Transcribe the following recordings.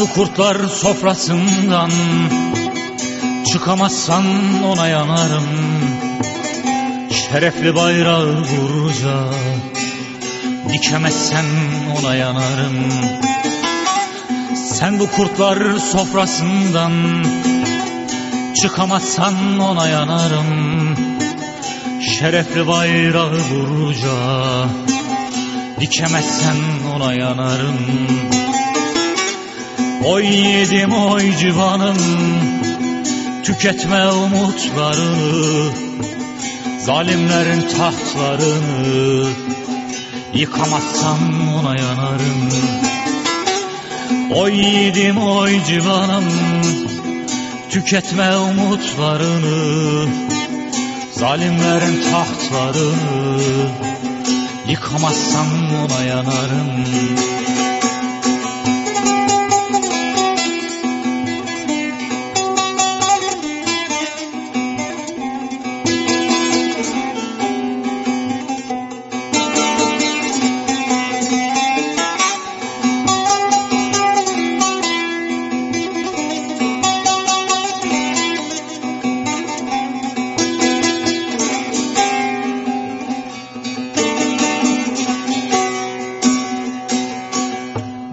Bu kurtlar sofrasından Çıkamazsan ona yanarım. Şerefli bayrağı vurca Dikemezsen ona yanarım. Sen bu kurtlar sofrasından Çıkamazsan ona yanarım. Şerefli bayrağı vurca Dikemezsen ona yanarım Oy yedim oy civanım. Tüketme umutlarını Zalimlerin tahtlarını. Yıkamazsan ona yanarım. Oy yiğidim oy civanım. Tüketme umutlarını Zalimlerin tahtlarını. Yıkamazsan ona yanarım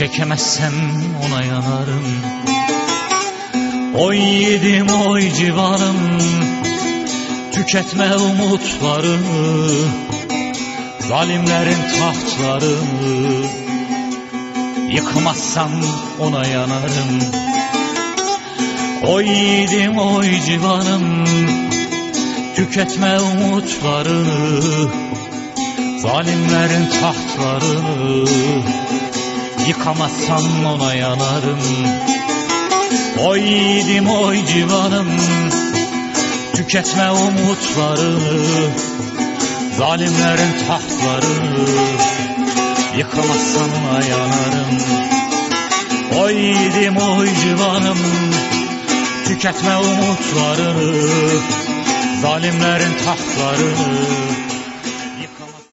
Çekemezsem ona yanarım. Oy yiğidim oy civanım Tüketme umutlarını Zalimlerin tahtlarını Yıkmazsan ona yanarım. Oy yiğidim oy civanım Tüketme umutlarını Zalimlerin tahtlarını Yıkamazsan ona yanarım. Oy yiğidim oy civanım. Tüketme umutlarını. Zalimlerin tahtlarını Yıkamazsan ona yanarım. Oy yiğidim oy civanım. Tüketme umutlarını. Zalimlerin tahtlarını